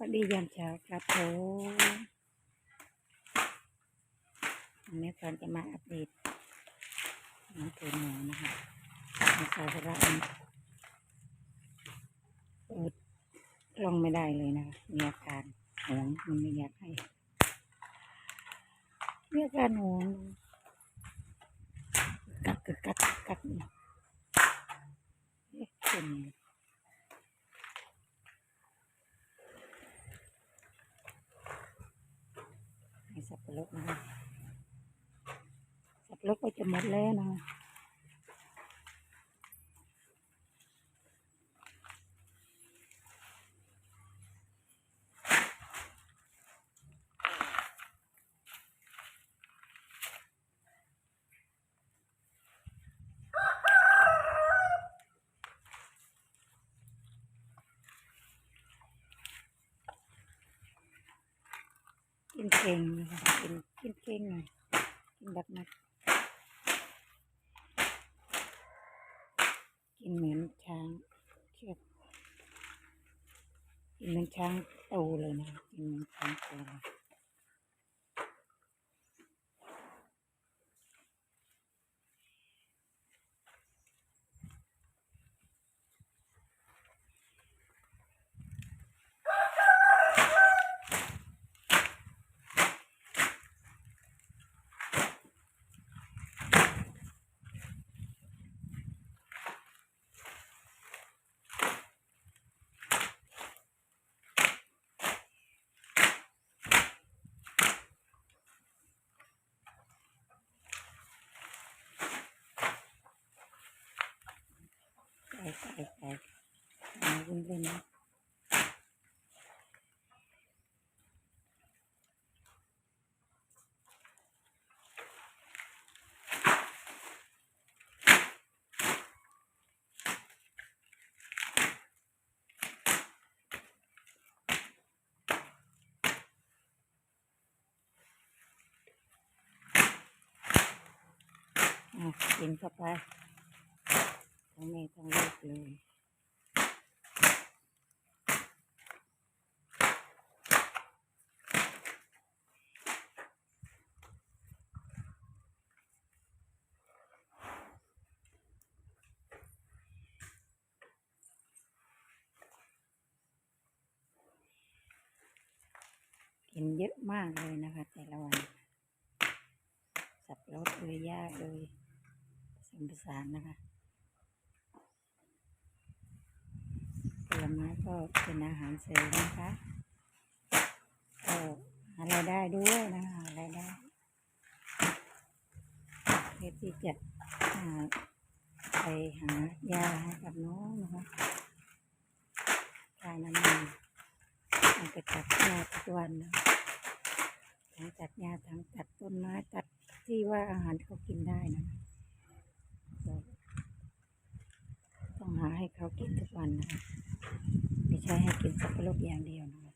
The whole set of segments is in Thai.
วัสดียามเช้าครับผมวันนี้ตอนจะมาอัปเดตน้องตัวหนูนะคะในสาระนี้เปิดลองไม่ได้เลยนะคะมีอาการหวงมันไม่อยากให้มีอาการหวงกัดกัดกัดกัดนี่เอ๊ะเป็นไง ให้สับปะรดนะคะสับปะรดก็จะ หมดแล้วนะคะกินเก่งนะคะกินกินเก่งหน่อยกินแบบนักกินเหมือนช้างเชือกกิน เหมือนช้างโตเลยนะกินเหมือนช้างโต ไก่ไก่ไก่มาเล่นเล่นะอะกินเข้าไป ทั้งแม่ทั้งลูกเลยกินเยอะมากเลยนะคะ แต่ละวัน สับรดเลยหญ้าเลยสมผสานนะคะผล ไม้ก็เป็นอาหารเสริมนะคะก็หารายได้ด้วยนะคะหารายได้เพื่อที่จะไปหายาให้กับน้องนะคะทานน้ำมันมันก็ตัดยาทุกวันนะทั้งตัดยาทั้งตัดต้นไม้ตัดที่ว่าอาหารเขากินได้นะก็ ต้องหาให้เขากินทุกวันนะคะไม่ใช่ให้กินสับปะรดอย่างเดียวนะคะ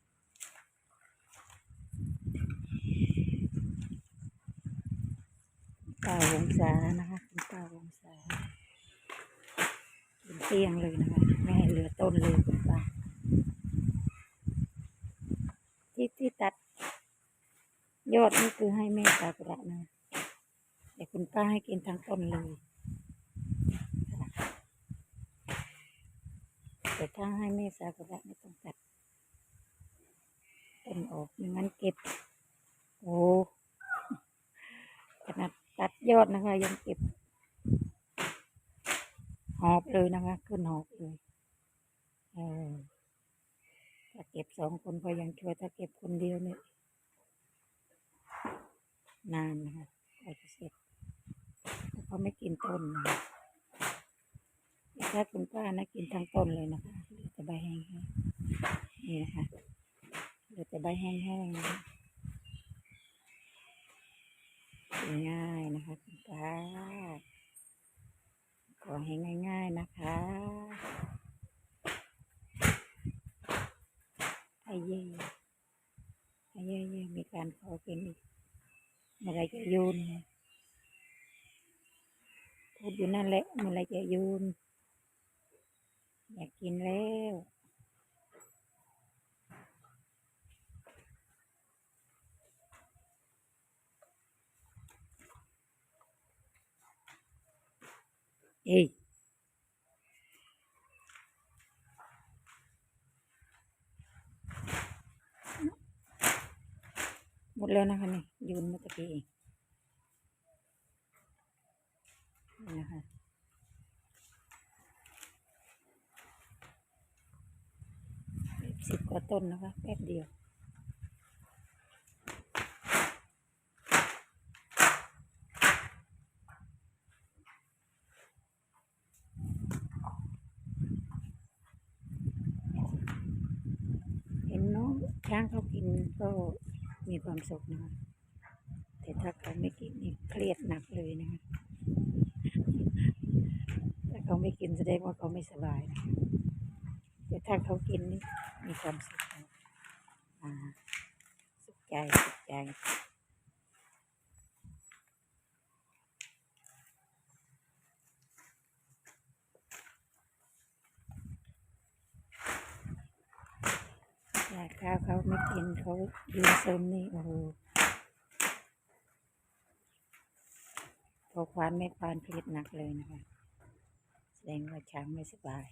ป้าวงศานะคะคุณป้าวงศากินเกลี้ยงเลยนะคะไม่ให้เหลือต้นเลยคุณป้าที่ที่ตัด ยอดนี่คือให้แม่ตากระนะแต่คุณป้าให้กินทั้งต้นเลยค่ะ แต่ถ้าให้แม่สากระไม่ต้องตัดต้นออกไม่งั้นเก็บ โอ้ขนาดตัดยอดนะคะ ยังเก็บ หอบเลยนะคะขึ้นหอบเลยเออถ้าเก็บสองคนก็ยังช่วยถ้าเก็บคนเดียวเนี่ยนานนะคะกว่าจะเสร็จแต่เขาไม่กินต้นนะ ถ้าคุณป้านะกินทั้งต้นเลยนะคะเหลือแต่ใบแห้งๆนี่นะคะเหลือแต่ใบแห้งๆนะคะง่ายนะคะคุณป้าขอให้ง่าย ๆนะคะไอเย่ไอเย่เย่มีการขอกินอีกเมื่อไรจะโยนเนี่ยพูดอยู่นั่นแหละเมื่อไรจะโยน อยากกินแล้วเอ้ยหมดแล้วนะคะนี่ยืนเมื่อกี้เองนะคะ สิบกว่าต้นนะคะแป๊บเดียว เห็นน้องช้างเขากินก็มีความสุขนะคะแต่ถ้าเขาไม่กินนี่เครียดหนักเลยนะคะถ้าเขาไม่กินแสดงว่าเขาไม่สบายนะคะ ถ้าเขากินนี่มีความสุขนะสุขใจสุขใจอยากข้าวเขาไม่กินเขายืนเซิมนี่โอ้โหพอควานไม่ควานเครียดหนักเลยนะคะ แสดงว่าช้างไม่สบาย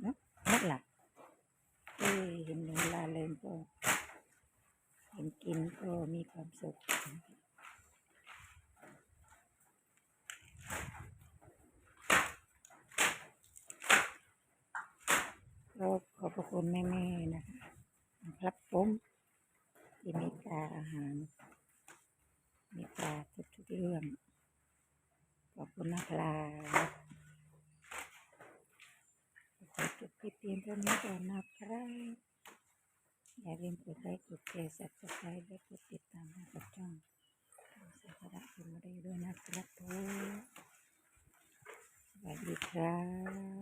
เนอะนั่นแหละเอ้ยเห็นหนูลาเริงก็ เห็นกินก็ มีความสุขก็ขอบพระคุณแม่ๆนะคะครับผมที่มตตาอาหารมตตาทุกๆเรื่อง ขอบคุณนะครับขอจบคลิปเพียงเท่านี้ก่อนนะครับ อย่าลืมกดไลค์กดแชร์สับสไครต์และกดติดตามให้กับช่องสักการะคุณมาได้ด้วยนะครับทุกสวัสดีครับ